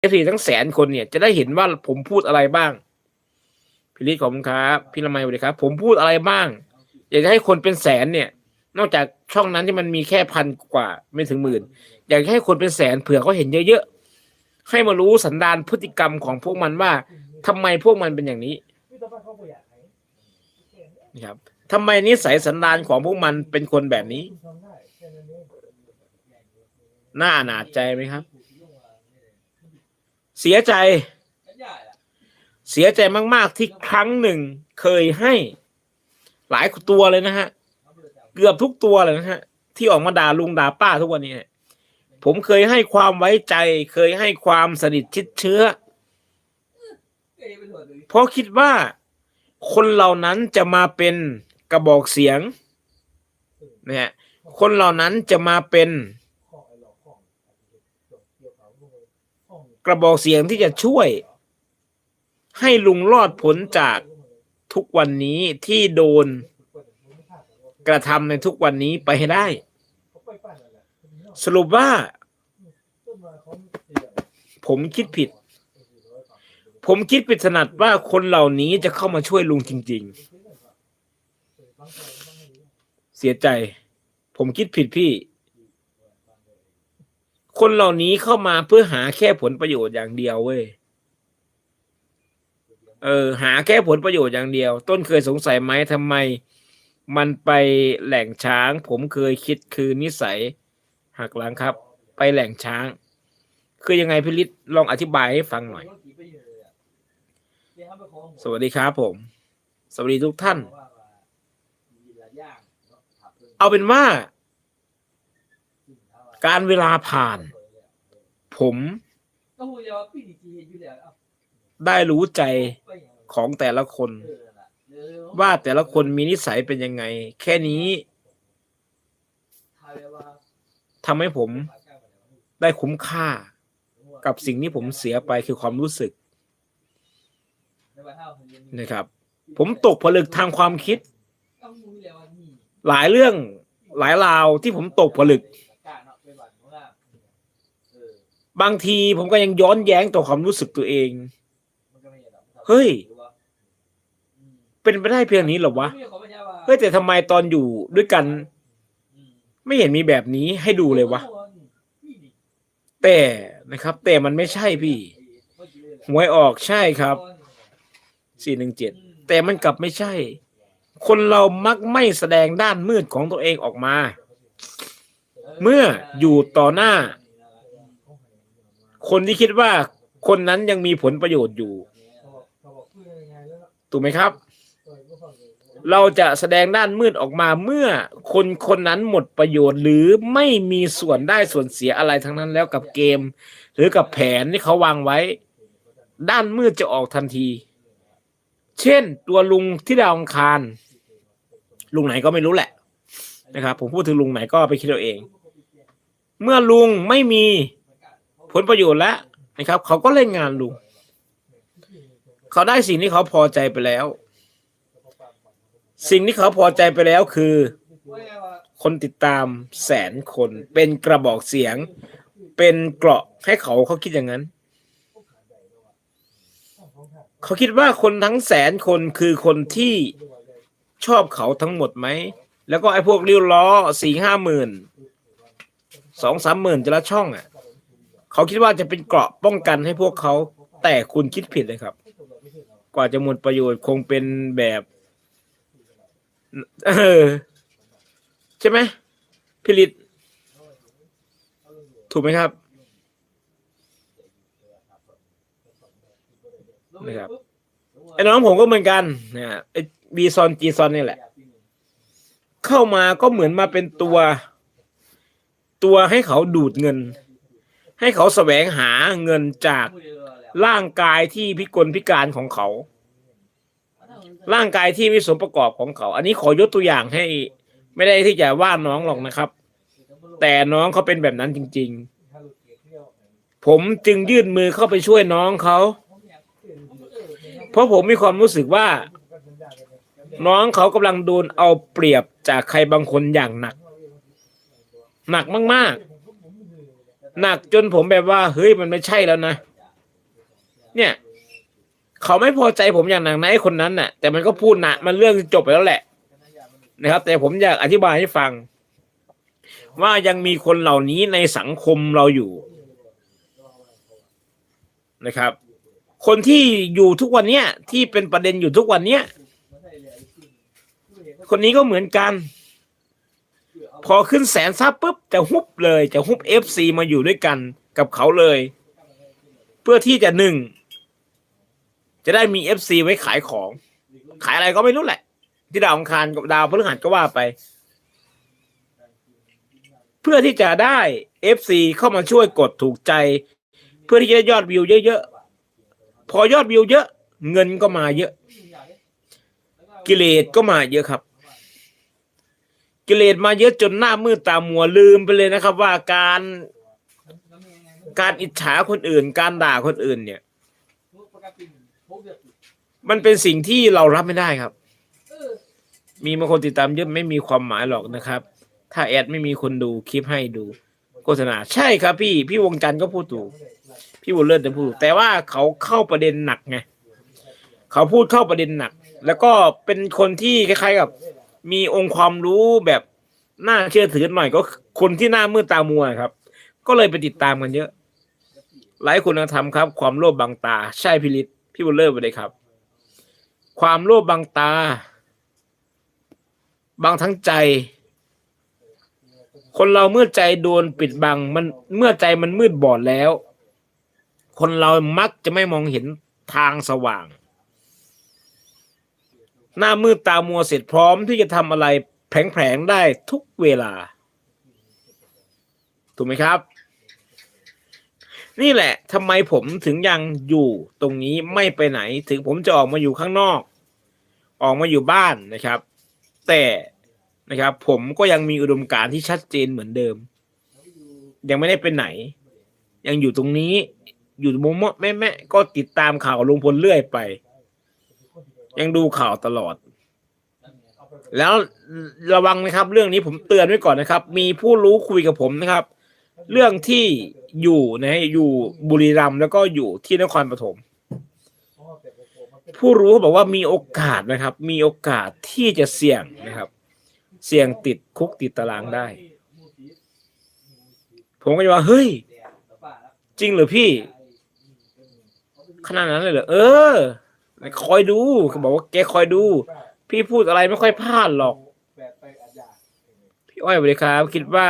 เอฟซีทั้งแสนคนเนี่ยจะได้เห็นว่าผมพูดอะไรบ้างพี่ลิศขอบคุณครับพี่ละไมสวัสดีครับ ผมพูดอะไรบ้าง อยากจะให้คนเป็นแสนเนี่ย นอกจากช่องนั้นที่มันมีแค่พันกว่าไม่ถึงหมื่น อยากให้คนเป็นแสนเผื่อเขาเห็นเยอะๆให้มารู้สันดานพฤติกรรมของพวกมันว่าทำไมพวกมันเป็นอย่างนี้นะครับทำไมนิสัยสันดานของพวกมันเป็นคนแบบนี้ น่าอนาจใจไหมครับ เสียใจ เสียใจมาก ๆ ที่ครั้งหนึ่งเคยให้หลายตัวเลยนะฮะ เกือบทุกตัวเลยนะฮะ ที่ออกมาด่าลุงด่าป้าทุกวันนี้ ผมเคยให้ความไว้ใจ เคยให้ความสนิทชิดเชื้อ เพราะคิดว่าคนเหล่านั้นจะมาเป็นกระบอกเสียงนะฮะคนเหล่านั้นจะมาเป็น กระบอกเสียงที่จะช่วย ให้ลุงรอดพ้นจากทุกวันนี้ที่โดนกระทำในทุกวันนี้ไปให้ได้ สรุปว่า ผมคิดผิด ผมคิดผิดถนัดว่าคนเหล่านี้จะเข้ามาช่วยลุงจริง ๆ เสียใจ ผมคิดผิดพี่ คนเหล่านี้เข้ามาเพื่อหาแค่ผลประโยชน์อย่างเดียวเว้ยเออ หาแค่ผลประโยชน์อย่างเดียว ต้นเคยสงสัยไหมทำไม มันไปแหล่งช้าง ผมเคยคิดคือนิสัยหักหลังครับ ไปแหล่งช้าง คือยังไงพิริศลองอธิบายให้ฟังหน่อย สวัสดีครับผม สวัสดีทุกท่าน เอาเป็นว่า การเวลาผ่าน ผมได้รู้ใจของแต่ละคน ว่าแต่ละคนมีนิสัยเป็นยังไง แค่นี้ทำให้ผมได้คุ้มค่ากับสิ่งที่ผมเสียไปคือความรู้สึกนะครับ ผมตกผลึกทางความคิด หลายเรื่องหลายราวที่ผมตกผลึก บางทีผมก็ยังย้อนแย้งต่อความรู้สึกตัวเอง เฮ้ย เป็นไปได้เพียงนี้เหรอวะ เฮ้ยแต่ทำไมตอนอยู่ด้วยกัน ไม่เห็นมีแบบนี้ให้ดูเลยวะ แต่นะครับ แต่มันไม่ใช่พี่หวยออกใช่ครับ สี่หนึ่งเจ็ด แต่มันกลับไม่ใช่ คนเรามักไม่แสดงด้านมืดของตัวเองออกมา เมื่ออยู่ต่อหน้า คนที่คิดว่าคนนั้นยังมีผลประโยชน์อยู่ถูกไหมครับ เราจะแสดงด้านมืดออกมาเมื่อคนคนนั้นหมดประโยชน์ หรือไม่มีส่วนได้ส่วนเสียอะไรทั้งนั้นแล้วกับเกม หรือกับแผนที่เขาวางไว้ ด้านมืดจะออกทันที เช่น ตัวลุงที่ดาวอังคารลุงไหนก็ไม่รู้แหละนะครับ ผมพูดถึงลุงไหนก็ไปคิดเอาเอง เมื่อลุงไม่มี ผลประโยชน์แล้วนะครับ เขาก็เล่นงานลุงเขาได้สิ่งที่เขาพอใจไปแล้ว สิ่งที่เขาพอใจไปแล้วคือ คนติดตามแสนคน เป็นกระบอกเสียง เป็นเกราะให้เขาเขาคิดอย่างนั้น เขาคิดว่าคนทั้งแสนคนคือคนที่ชอบเขาทั้งหมดไหม แล้วก็ไอ้พวกริ้วล้อสี่ห้าหมื่นสองสามหมื่นจะละช่องอะ เขาคิดว่าจะเป็นเกราะป้องกันให้พวกเขา แต่คุณคิดผิดเลยครับ กว่าจะหมดประโยชน์คงเป็นแบบเออใช่ไหมพิริตถูกไหมครับนะครับไอ้น้องผมก็เหมือนกันนะไอ้บีซอนจีซอนนี่แหละ เข้ามาก็เหมือนมาเป็นตัว ตัวให้เขาดูดเงิน ให้เขาแสวงหาเงินจากร่างกายที่พิกลพิการของเขา ร่างกายที่ไม่สมประกอบของเขา อันนี้ขอยกตัวอย่างให้ ไม่ได้ที่จะว่าน้องหรอกนะครับ แต่น้องเขาเป็นแบบนั้นจริง ๆ ผมจึงยื่นมือเข้าไปช่วยน้องเขาเพราะผมมีความรู้สึกว่า น้องเขากำลังโดนเอาเปรียบจากใครบางคนอย่างหนัก หนักมากๆ หนักจนผมแบบว่า เฮ้ยมันไม่ใช่แล้วนะ เนี่ย เขาไม่พอใจผมอย่างหนักนะไอ้คนนั้นน่ะ แต่มันก็พูดหนะมันเรื่องจบไปแล้วแหละ นะครับ แต่ผมอยากอธิบายให้ฟัง ว่ายังมีคนเหล่านี้ในสังคมเราอยู่นะครับ คนที่อยู่ทุกวันเนี้ยที่เป็นประเด็นอยู่ทุกวันเนี้ยคนนี้ก็เหมือนกัน พอขึ้นแสนซับปุ๊บจะฮุบเลยจะฮุบเอฟซีมาอยู่ด้วยกันกับเขาเลย เพื่อที่จะหนึ่ง จะได้มีเอฟซีไว้ขายของ ขายอะไรก็ไม่รู้แหละ ที่ดาวองคารกับดาวพฤหัสก็ว่าไป เพื่อที่จะได้เอฟซีเข้ามาช่วยกดถูกใจ เพื่อที่จะได้ยอดวิวเยอะๆพอยอดวิวเยอะ เงินก็มาเยอะ กิเลสก็มาเยอะครับ กิเลสมาเยอะจนหน้ามืดตามัวลืมไปเลยนะครับ ว่าการการอิจฉาคนอื่น การด่าคนอื่น เนี่ย มันเป็นสิ่งที่เรารับไม่ได้ครับ มีบางคนติดตามเยอะไม่มีความหมายหรอกนะครับ ถ้าแอดไม่มีคนดูคลิปให้ดูโฆษณาใช่ครับ พี่พี่วงจันทร์ก็พูดถูกพี่บุญเลิศจะพูดถูกแต่ว่าเขาเข้าประเด็นหนักไงเขาพูดเข้าประเด็นหนัก แล้วก็เป็นคนที่คล้ายๆกับ มีองค์ความรู้แบบน่าเชื่อถือหน่อยก็คนที่หน้ามืดตามัวครับ ก็เลยไปติดตามกันเยอะ หลายคนทำครับ ความโลภบังตา ใช่พิริศพี่บุญเลิศไปเลยครับ ความโลภบังตา บางทั้งใจ คนเราเมื่อใจโดนปิดบัง มันเมื่อใจมันมืดบอดแล้ว คนเรามักจะไม่มองเห็นทางสว่าง หน้ามืดตามัวเสร็จพร้อมที่จะทำอะไรแผลงๆได้ทุกเวลา ถูกไหมครับ นี่แหละทำไมผมถึงยังอยู่ตรงนี้ไม่ไปไหนถึงผมจะออกมาอยู่ข้างนอก ออกมาอยู่บ้านนะครับ แต่นะครับผมก็ยังมีอุดมการณ์ที่ชัดเจนเหมือนเดิม ยังไม่ได้ไปไหน ยังอยู่ตรงนี้ อยู่มุมแม่แม่ก็ติดตามข่าวลุงพลเรื่อยไป ยังดูข่าวตลอด แล้วระวังนะครับ เรื่องนี้ผมเตือนไว้ก่อนนะครับ มีผู้รู้คุยกับผมนะครับ เรื่องที่อยู่นะอยู่บุรีรัมย์แล้วก็อยู่ที่นครปฐมผู้รู้เขาบอกว่ามีโอกาสนะครับ มีโอกาสที่จะเสี่ยงนะครับ เสี่ยงติดคุกติดตารางได้ ผมก็จะว่าเฮ้ย จริงเหรือพี่ ขนาดนั้นเลยเหรอเออ คอยดูเขาบอกว่าแกคอยดู พี่พูดอะไรไม่ค่อยพลาดหรอก พี่อ้อยบริครับ คิดว่า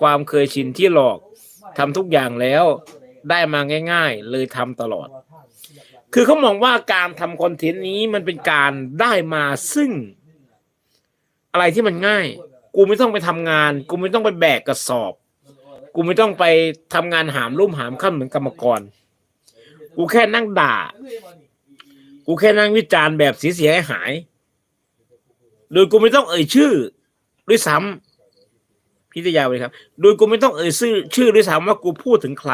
ความเคยชินที่หลอกทำทุกอย่างแล้ว ได้มาง่าย ๆ เลยทำตลอด คือเขามองว่าการทำคอนเทนต์นี้มันเป็นการได้มาซึ่ง อะไรที่มันง่าย กูไม่ต้องไปทำงาน กูไม่ต้องไปแบกกระสอบ กูไม่ต้องไปทำงานหามรุ่มหามค่ำเหมือนกรรมกร กูแค่นั่งด่า กูแค่นั่งวิจารณ์แบบเสียหายหาย โดยกูไม่ต้องเอ่ยชื่อ ด้วยซ้ำพิทยาเลยครับ โดยกูไม่ต้องเอ่ยชื่อ ชื่อด้วยซ้ำว่ากูพูดถึงใคร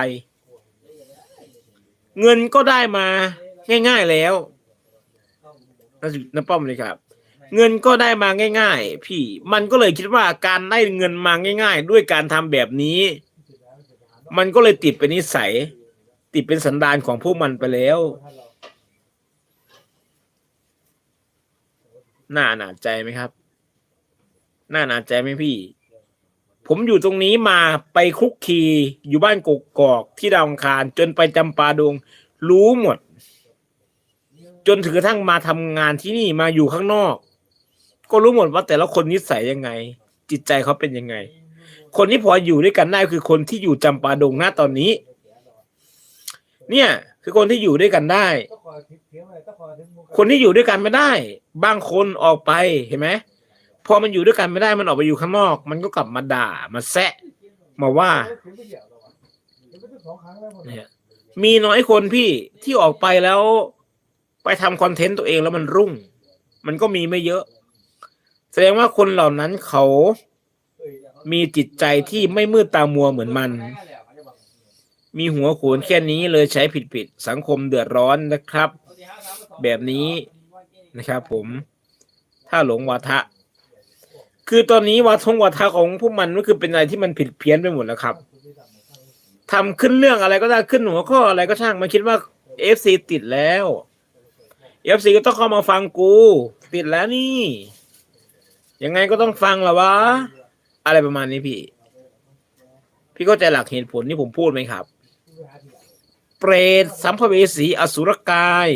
เงินก็ได้มาง่ายๆแล้วน้าป้อมเลยครับ เงินก็ได้มาง่าย ๆ พี่ มันก็เลยคิดว่าการได้เงินมาง่าย ๆ ด้วยการทำแบบนี้ มันก็เลยติดเป็นนิสัย ติดเป็นสันดานของพวกมันไปแล้ว น่าหนาใจไหมครับน่าหนาใจไหมพี่ ผมอยู่ตรงนี้มาไปคุกคีอยู่บ้านกกอกที่ดาวอังคาร จนไปจำปาดง รู้หมด จนถึงกระทั่งมาทำงานที่นี่มาอยู่ข้างนอก ก็รู้หมดว่าแต่ละคนนิสัยยังไง จิตใจเขาเป็นยังไง คนที่พออยู่ด้วยกันได้คือคนที่อยู่จำปาดงหน้าตอนนี้ เนี่ย คือคนที่อยู่ด้วยกันได้ คนที่อยู่ด้วยกันไม่ได้ บางคนออกไปเห็นไหมพอมันอยู่ด้วยกันไม่ได้มันออกไปอยู่ข้างนอก มันก็กลับมาด่ามาแซะมาว่าเนี่ยมีน้อยคนพี่ที่ออกไปแล้ว ไปทำคอนเทนต์ตัวเองแล้วมันรุ่ง มันก็มีไม่เยอะ แสดงว่าคนเหล่านั้นเขามีจิตใจที่ไม่มืดตามัวเหมือนมัน มีหัวโขนแค่นี้เลยใช้ผิดๆสังคมเดือดร้อนนะครับ แบบนี้นะครับผม ถ้าหลงวาทะ คือตอนนี้วาทงวาทะของพวกมันก็คือเป็นอะไรที่มันผิดเพี้ยนไปหมดแล้วครับทำขึ้นเรื่องอะไรก็ได้ขึ้นหัวข้ออะไรก็ช่างมันคิดว่าเอฟซีติดแล้วเอฟซีก็ต้องเข้ามาฟังกู ติดแล้วนี่ ยังไงก็ต้องฟังละวะ อะไรประมาณนี้พี่ พี่เข้าใจหลักเหตุผลที่ผมพูดไหมครับ เปรตสัมภเวสีอสุรกาย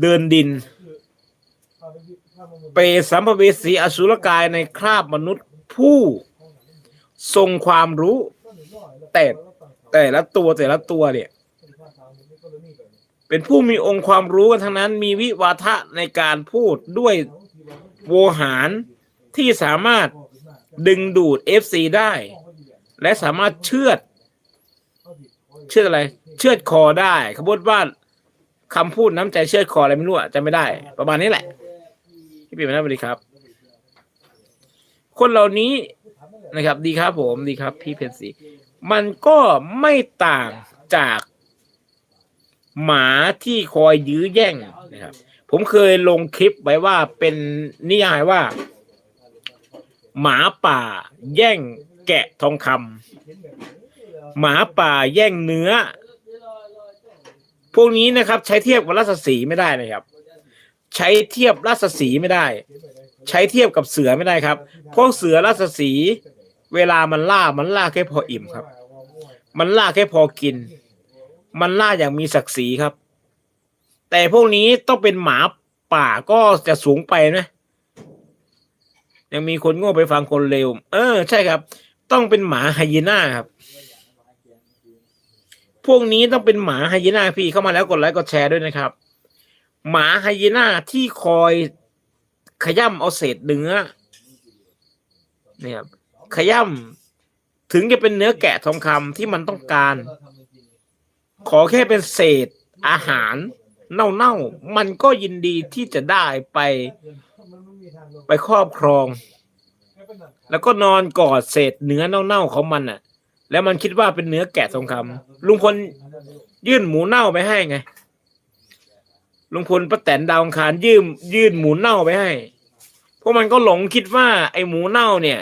เดินดิน เปรตสัมภเวสีอสุรกายในคราบมนุษย์ผู้ ทรงความรู้ แต่แต่ละตัวแต่ละตัวเนี่ย เป็นผู้มีองค์ความรู้กันทั้งนั้น มีวิวาทะในการพูดด้วยโวหารที่สามารถดึงดูด FC ได้ และสามารถเชื่อด เชือดอะไร เชือดคอได้ขบวนว่าคำพูดน้ำใจเชือดคออะไรไม่รู้อะจำไม่ได้ ประมาณนี้แหละพี่ปีมาสวัสดีครับ คนเหล่านี้นะครับ ดีครับผมดีครับ พี่เพนสีมันก็ไม่ต่างจากหมาที่คอยยื้อแย่งนะครับ ผมเคยลงคลิปไว้ว่าเป็นนิยายว่า หมาป่าแย่งแกะทองคำ หมาป่าแย่งเนื้อ พวกนี้นะครับ ใช้เทียบกับราชสีไม่ได้นะครับ ใช้เทียบราชสีไม่ได้ ใช้เทียบกับเสือไม่ได้ครับพราะเสือราชสี เวลามันล่ามันล่าแค่พออิ่มครับ มันล่าแค่พอกิน มันล่าอย่างมีศักดิ์ศรีครับ แต่พวกนี้ต้องเป็นหมาป่าก็จะสูงไปนะยังมีคนโง่ไปฟังคนเร็วเออ ใช่ครับ ต้องเป็นหมาไฮยีน่าครับ พวกนี้ต้องเป็นหมาไฮยีน่าพี่เข้ามาแล้วกดไลค์กดแชร์ด้วยนะครับ หมาไฮยีน่าที่คอยขย่ำเอาเศษเนื้อเนี่ยครับขย่ำถึงจะเป็นเนื้อแกะทองคำที่มันต้องการ ขอแค่เป็นเศษอาหารเน่าๆ มันก็ยินดีที่จะได้ไปไปครอบครอง แล้วก็นอนกอดเศษเนื้อเน่าๆของมันอะ แล้วมันคิดว่าเป็นเนื้อแกะทองคำลุงพลยื่นหมูเน่าไปให้ไงลุงพลป้าแตนดาวอังคารยื่นยื่นหมูเน่าไปให้พวกมันก็หลงคิดว่าไอ้หมูเน่าเนี่ย